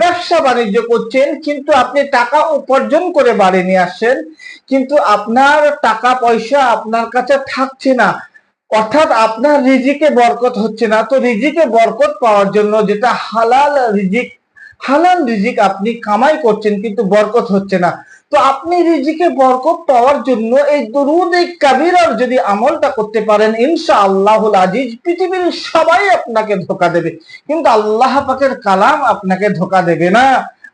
ব্যবসা বাণিজ্য করছেন, কিন্তু আপনি টাকা উপার্জন করে বাড়ি নিয়ে আসছেন, কিন্তু আপনার টাকা পয়সা আপনার কাছে থাকছে না। অর্থাৎ আপনার রিজিকে বরকত হচ্ছে না। তো রিজিকে বরকত পাওয়ার জন্য যেটা হালাল রিজিক হালাল রিজিক আপনি কামাই করছেন, কিন্তু বরকত হচ্ছে না। তো আপনি রিজিকে বরকত পাওয়ার জন্য এই দরুদ কাবিরার যদি আমলটা করতে পারেন ইনশা আল্লাহুল আজিজ পৃথিবীর সবাই আপনাকে ধোকা দেবে। কিন্তু আল্লাহ পাকের কালাম আপনাকে ধোকা দেবে না।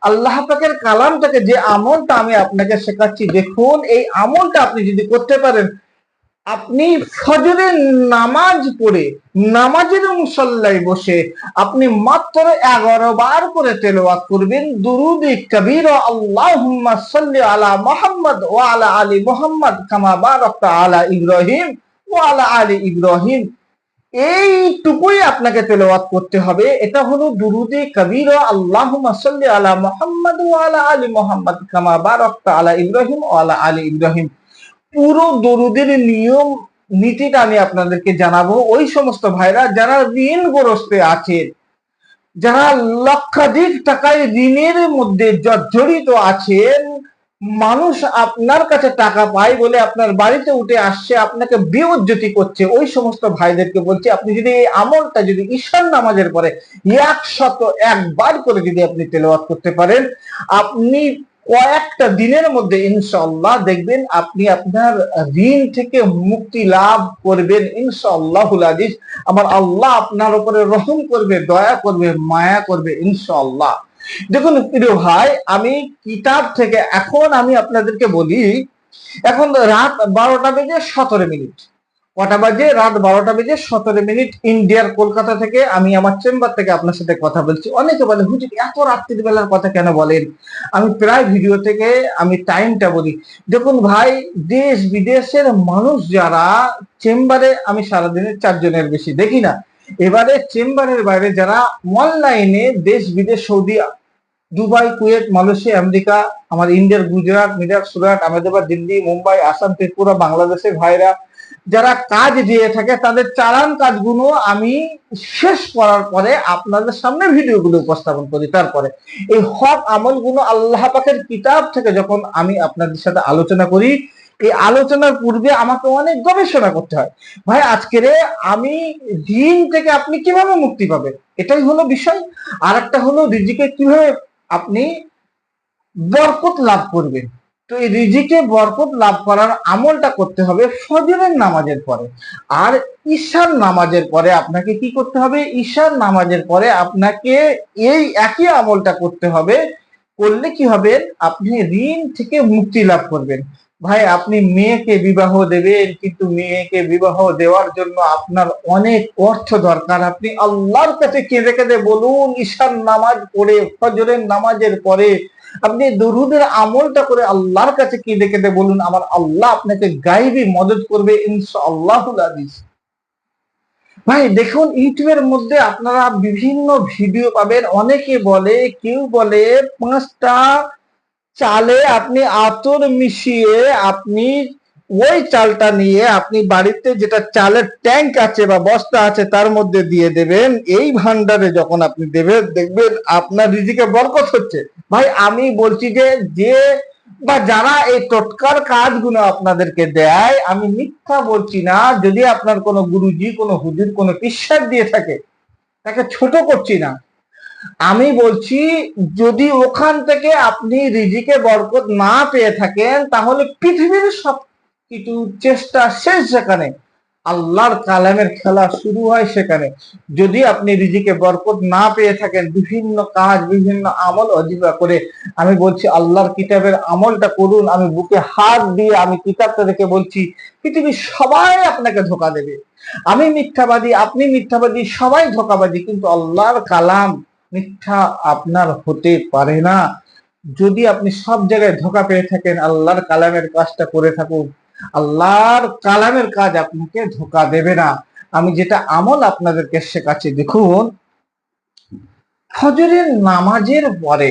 আল্লাহ পাকের কালামটাকে যে আমলটা আমি আপনাকে শেখাচ্ছি, দেখুন, এই আমলটা আপনি যদি করতে পারেন আপনি ফজরের নামাজ পড়ে, নামাজের মুসল্লায় বসে আপনি মাত্র এগারো বার করে তেলাওয়াত করবেন, দুরুদ কবির, আল্লাহুম্মা সাল্লি আলা মুহাম্মদ ওয়া আলা আলি মুহাম্মদ কামা বারাকতা আলা ইব্রাহিম ওয়া আলা আলি ইব্রাহিম। এইটুকুই আপনাকে তেলাওয়াত করতে হবে। এটা হলো দুরুদে কবির, আল্লাহুম্মা সাল্লি আলা মোহাম্মদ ওয়া আলা আলি মুহাম্মদ কামা বারাকতা আলা ইব্রাহিম ওয়া আলা আলি ইব্রাহিম। পুরো দরুদের নিয়ম, নীতিটা আমি আপনাদেরকে জানাব। ওই সমস্ত ভাইরা যারা ঋণ ঋণগ্রস্তে আছেন, যারা লক্ষাধিক টাকায় ঋণের মধ্যে জর্জরিত আছেন, মানুষ আপনার কাছে টাকা পায় বলে আপনার বাড়িতে উঠে আসছে, আপনাকে বিউজ্জতি করছে, ওই সমস্ত ভাইদেরকে বলছি, আপনি যদি এই আমলটা যদি ঈশ্বর নামাজের পরে একশত একবার করে যদি আপনি তেলাওয়াত করতে পারেন, আপনি কয়েকটা দিনের মধ্যে ইনশাল্লাহ দেখবেন আপনি আপনার ঋণ থেকে মুক্তি লাভ করবেন ইনশাআল্লাহুল আজিজ আমার আল্লাহ আপনার উপরে রহম করবে, দয়া করবে, মায়া করবে ইনশাআল্লাহ। দেখুন প্রিয় ভাই, আমি কিতাব থেকে এখন আমি আপনাদেরকে বলি, এখন রাত বারোটা বেজে সতেরো মিনিট। কটা বাজে? রাত বারোটা বেজে সতেরো মিনিট ইন্ডিয়ার কলকাতা থেকে আমি আমার চেম্বার থেকে আপনার সাথে কথা বলছি। অনেকে বলে, হুজুর, এত রাত্রির বেলার কথা কেন বলেন? আমি প্রায় ভিডিও থেকে আমি টাইমটা বলি। দেখুন ভাই, দেশ বিদেশের মানুষ যারা চেম্বারে আমি সারাদিনে চারজনের বেশি দেখি না। এবারে চেম্বারের বাইরে যারা অনলাইনে দেশ বিদেশ, Saudi, Dubai, Kuwait, Malaysia, America, আমার ইন্ডিয়ার গুজরাট মিরাট সুরাট, আহমেদাবাদ, দিল্লি, মুম্বাই, আসাম, ত্রিপুরা, বাংলাদেশের ভাইরা যারা কাজ দিয়ে থাকে, তাদের চালান কাজগুলো আমি শেষ করার পরে আপনাদের সামনে ভিডিওগুলো উপস্থাপন করি। তারপরে এই হক আমলগুলো আল্লাহ পাকের কিতাব থেকে যখন আমি আপনাদের সাথে আলোচনা করি, এই আলোচনার পূর্বে আমাকে অনেক গবেষণা করতে হয়। ভাই, আজকের আমি দিন থেকে আপনি কীভাবে মুক্তি পাবেন? এটাই হলো বিষয়। আর একটা হলো রিজিকে কীভাবে আপনি বরকত লাভ করবেন। তো এই রিজিকে বরকত লাভ করার আমলটা করতে হবে ফজরের নামাজের পরে। আর ঈশার নামাজের পরে আপনাকে কি করতে হবে? ঈশার নামাজের পরে আপনাকে এই একই আমলটা করতে হবে। করলে কি হবে? আপনি ঋণ থেকে মুক্তি লাভ করবেন। ভাই, আপনি মেয়েকে বিবাহ দেবেন, কিন্তু মেয়েকে বিবাহ দেওয়ার জন্য আপনার অনেক অর্থ দরকার। আপনি আল্লাহর কাছে কেঁদে কেঁদে বলুন ঈশান নামাজ পড়ে, ফজরের নামাজের পরে আপনি দরুদের আমলটা করে আল্লাহর কাছে কি ডেকে দে বলুন? আমার আল্লাহ আপনাকে গাইবি, মদত করবে ইনশাআল্লাহুল আজিজ ভাই, দেখুন, ইউটিউবের মধ্যে আপনারা বিভিন্ন ভিডিও পাবেন। অনেকে বলে, কেউ বলে, পাঁচটা চালে আপনি আতর মিশিয়ে আপনি ওই চালটা নিয়ে আপনি বাড়িতে যেটা চালের ট্যাঙ্ক আছে বা বস্তা আছে তার মধ্যে দিয়ে দেবেন। এই ভান্ডারে যখন আপনি দেবেন, দেখবেন আপনার রিজিকে বরকত হচ্ছে। ভাই, আমি বলছি যে যে বা যারা এই টোটকার কাজগুলো আপনাদেরকে দেয়, আমি মিথ্যা বলছি না। যদি আপনার কোনো গুরুজি, কোনো হুজুর, কোনো পিসার দিয়ে থাকে, তাকে ছোট করছি না। আমি বলছি, যদি ওখান থেকে আপনি রিজিকে বরকত না পেয়ে থাকেন, তাহলে পৃথিবীর সব কিছু চেষ্টা শেষ যেখানে? আল্লাহর কালামের খেলা শুরু হয় সেখানে। যদি আপনি রিজিকে বরকত না পেয়ে থাকেন, বিভিন্ন কাজ, বিভিন্ন আমল অজিবা করে, আমি বলছি আল্লাহর কিতাবের আমলটা করুন, আমি বুকে হাত দিয়ে আমি কিতাবটা দেখে বলছি, পৃথিবীর সবাই আপনাকে ধোকা দেবে। আমি মিথ্যাবাদী, আপনি মিথ্যাবাদী, সবাই ধোকাবাদী কিন্তু আল্লাহর কালাম মিথ্যা আপনার হতে পারে না। যদি আপনি সব জায়গায় ধোকা পেয়ে থাকেন, আল্লাহর কালামের কাজটা করে থাকুন। আল্লাহর কালামের কাজ আপনাকে ধোকা দেবে না। আমি যেটা আমল আপনাদেরকে শেখাচ্ছি, দেখুন, ফজরের নামাজের পরে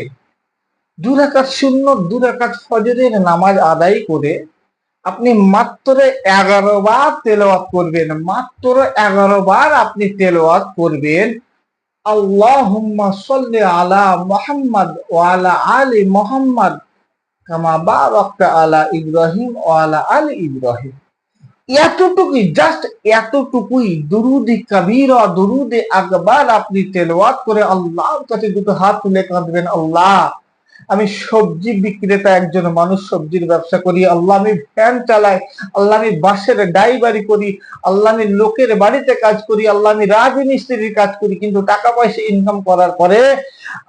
দুরাকাত শূন্য দুরাকাত ফজরের নামাজ আদায় করে আপনি মাত্র এগারো বার তেলাওয়াত করবেন, মাত্র এগারো বার আপনি তেলাওয়াত করবেন। আল্লাহুম্মা সাল্লি আলা মুহাম্মদ ওয়া আলা আলি মুহাম্মদ কামা বারাকতা আলা ইব্রাহিম ও আলা আল ইব্রাহিম। এতটুকুই জাস্ট এতটুকুই, দুরুদি কবিরা দুরুদে আকবার আপনি তেলাওয়াত করে আল্লাহর কাছে দুটো হাত তুলে কাঁদবেন, আল্লাহ। আমি সবজি বিক্রেতা একজন মানুষ, সবজির ব্যবসা করি, আল্লাহ আমি ভ্যান চালাই, আল্লাহ আমি বাসের ড্রাইভারি করি, আল্লাহ আমি লোকের বাড়িতে কাজ করি, আল্লাহ আমি রাজমিস্ত্রির কাজ করি, কিন্তু টাকা পয়সা ইনকাম করার পরে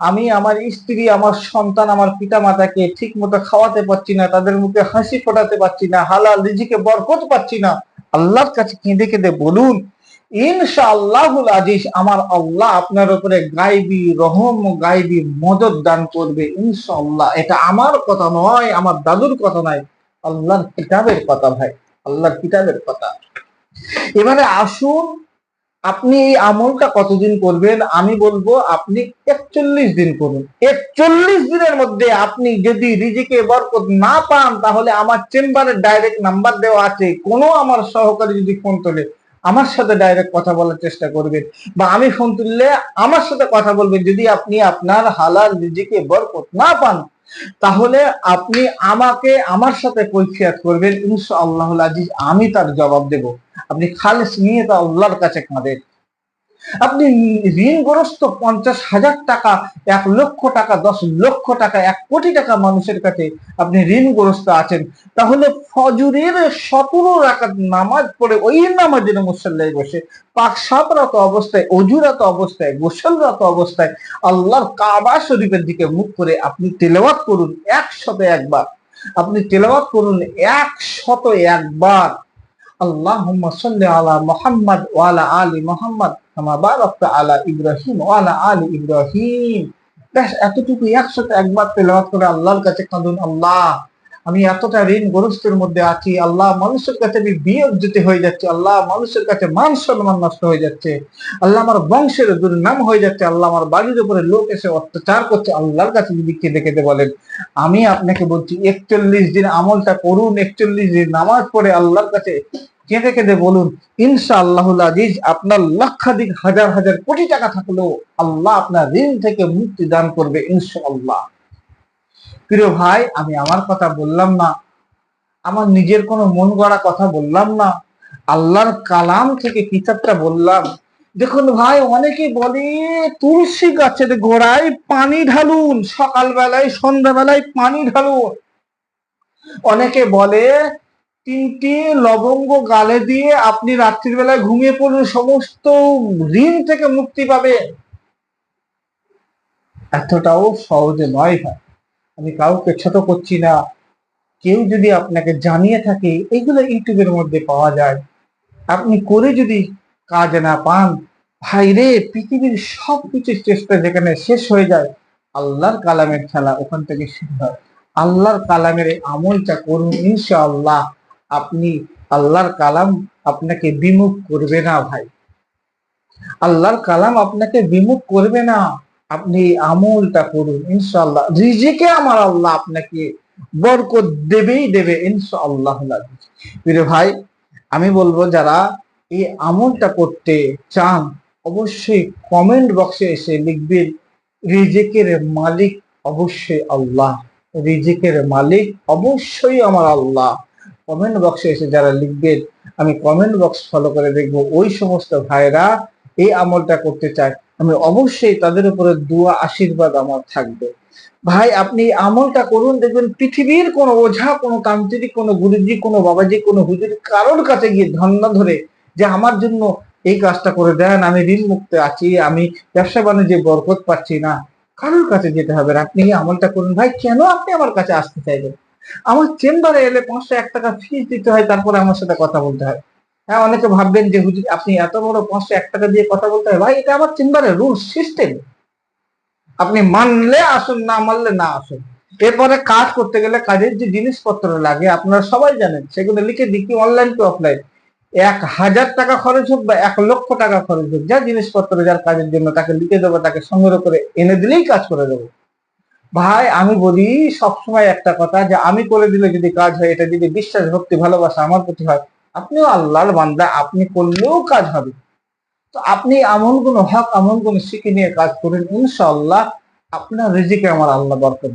আমি আমার স্ত্রী, আমার সন্তান, আমার পিতা মাতাকে ঠিক মতো খাওয়াতে পারছি না, তাদের মুখে হাসি ফোটাতে পারছি না, হালাল রিজিকে বরকত পাচ্ছি না। আল্লাহর কাছে কেঁদে কেঁদে বলুন ইনশাআল্লাহুল আজিজ আমার আল্লাহ আপনার উপরে গাইবি রহম গাইবি মদত দান করবে, ইনশাআল্লাহ। এটা আমার কথা নয়, আমার দাদুর কথা নয়, আল্লাহর কিতাবের কথা ভাই, আল্লাহর কিতাবের কথা। এবারে আসুন, আপনি এই আমলটা কতদিন করবেন? আমি বলব আপনি একচল্লিশ দিন করুন। একচল্লিশ দিনের মধ্যে আপনি যদি রিজিকে বরকত না পান, তাহলে আমার চেম্বারে ডাইরেক্ট নাম্বার দেওয়া আছে। কোনো আমার সহকারী যদি ফোন তোলে আমার সাথে ডাইরেক্ট কথা বলার চেষ্টা করবেন বা আমি ফোন তুললে আমার সাথে কথা বলবেন। যদি আপনি আপনার হালাল রিজিকে বরকত না পান, তাহলে আপনি আমাকে, আমার সাথে কৈফিয়াত করবেন। ইনশা আল্লাহ আজিজ আমি তার জবাব দেব। আপনি খালেস নিয়ে তা আল্লাহর কাছে কাঁদেন। আপনি ঋণগ্রস্ত পঞ্চাশ হাজার টাকা, এক লক্ষ টাকা, দশ লক্ষ টাকা, এক কোটি টাকা মানুষের কাছে আপনি ঋণগ্রস্ত আছেন, তাহলে ফজরের সতেরো রাকাত নামাজ পড়ে ওই নামাজের মুসল্লায় বসে, পাক সাপরত অবস্থায়, অজুরত অবস্থায়, গোসলরত অবস্থায়, আল্লাহর কাবা শরীফের দিকে মুখ করে আপনি তেলাওয়াত করুন একশত একবার, আপনি তেলাওয়াত করুন একশত একবার। আল্লাহুম্মা সাল্লি আলা মুহাম্মদ ওয়া আলা আলি মুহাম্মদ। এতটুকু একসাথে একবার তেলাওয়াত করে আল্লাহর কাছে কাঁদুন আল্লাহ। আমি এতটা ঋণগ্রস্তের মধ্যে আছি, আল্লাহ মানুষের কাছে আমি বিয়োগ যেতে হয়ে যাচ্ছে, আল্লাহ মানুষের কাছে মান সম্মান নষ্ট হয়ে যাচ্ছে, আল্লাহ আমার বংশের দুর্নাম হয়ে যাচ্ছে, আল্লাহ আমার বাড়ির উপরে লোক এসে অত্যাচার করছে, আল্লাহর কাছে যদি কেঁদে কেঁদে বলেন। আমি আপনাকে বলছি, একচল্লিশ দিন আমলটা করুন, একচল্লিশ দিন নামাজ পড়ে আল্লাহর কাছে কেঁদে কেঁদে বলুন ইনশা আল্লাহুল আজিজ আপনার লক্ষাধিক হাজার হাজার কোটি টাকা থাকলেও আল্লাহ আপনার ঋণ থেকে মুক্তি দান করবে ইনশা আল্লাহ প্রিয় ভাই, আমি আমার কথা বললাম না, আমার নিজের কোনো মন গড়া কথা বললাম না, আল্লাহর কালাম থেকে কিতাবটা বললাম। দেখুন ভাই, অনেকে বলে, তুলসী গাছের গোড়ায় পানি ঢালুন, সকালবেলায়, সন্ধ্যাবেলায় পানি ঢালুন। অনেকে বলে তিনটি লবঙ্গ গালে দিয়ে আপনি রাত্রির বেলায় ঘুমিয়ে পড়ুন সমস্ত ঋণ থেকে মুক্তি পাবেন। এতটাও সহজে নয় ভাই। আমি কাউকে ছোট করছি না। কেউ যদি আপনাকে জানিয়ে থাকে, এগুলো ইউটিউবের মধ্যে পাওয়া যায়। আপনি করে যদি কাজ না পান, ভাই রে, পৃথিবীর সব কিছুর চেষ্টা যেখানে শেষ হয়ে যায়, আল্লাহর কালামের খেলা ওখান থেকে শুরু হয়। আল্লাহর কালামের আমলটা করুন, ইনশাআল্লাহ। আপনি আল্লাহর কালাম আপনাকে বিমুখ করবে না ভাই। আল্লাহর কালাম আপনাকে বিমুখ করবে না। আপনি আমলটা করুন, ইনশাআল্লাহ। রিজিকে আমার আল্লাহ আপনাকে বরকত দেবেই দেবে, ইনশাআল্লাহ। প্রিয় ভাই, আমি বলব, যারা এই আমলটা করতে চান, অবশ্যই কমেন্ট বক্সে এসে লিখবেন, রিজিকের মালিক অবশ্যই আল্লাহ। রিজিকের মালিক অবশ্যই আমার আল্লাহ। কমেন্ট বক্সে এসে যারা লিখবেন আমি কমেন্ট বক্স ফলো করে দেখব ওই সমস্ত ভাইরা এই আমলটা করতে চায়। আমি অবশ্যই তাদের উপরে দুয়া, আশীর্বাদ আমার থাকবে। ভাই, আপনি আমলটা করুন, দেখবেন পৃথিবীর কোনো ওঝা, কোনো তান্ত্রিক, কোনো গুরুজি, কোনো বাবাজি, কোনো হুজুর কারোর কাছে গিয়ে ধন্য ধরে যে আমার জন্য এই কাজটা করে দেন, আমি ঋণ মুক্ত আছি, আমি ব্যবসা বাণিজ্যে বরকত পাচ্ছি না। কারোর কাছে যেতে হবে আপনি আমলটা করুন। ভাই, কেন আপনি আমার কাছে আসতে চাইবেন আমার চেম্বারে এলে পাঁচশো এক টাকা ফিস দিতে হয়, তারপরে আমার সাথে কথা বলতে হয়। হ্যাঁ অনেকে ভাববেন যে, হুজুর, আপনি এত বড় পাঁচশো এক টাকা দিয়ে কথা বলতে হয়? ভাই, এটা আমার চেম্বারের রুল সিস্টেম আপনি মানলে আসুন, না মানলে না আসুন। এরপরে কাজ করতে গেলে কাজের যে জিনিসপত্র লাগে, আপনারা সবাই জানেন, সেগুলো লিখে কি অনলাইন টু অফলাইন এক হাজার টাকা খরচ হোক বা এক লক্ষ টাকা খরচ হোক, যা জিনিসপত্র যার কাজের জন্য তাকে লিখে দেবো, তাকে সংগ্রহ করে এনে দিলেই কাজ করে দেবো। ভাই, আমি বলি সবসময় একটা কথা যে, আমি করে দিলে যদি কাজ হয়, এটা যদি বিশ্বাস, ভক্তি, ভালোবাসা আমার প্রতি হয়, আপনিও আল্লাহর বান্দা, আপনি করলেও কাজ হবে। তো আপনি এমন কোন হক, এমন কোন শিখে নিয়ে কাজ করেন ইনশাল্লাহ আপনার রিজিকে আমার আল্লাহ বরকত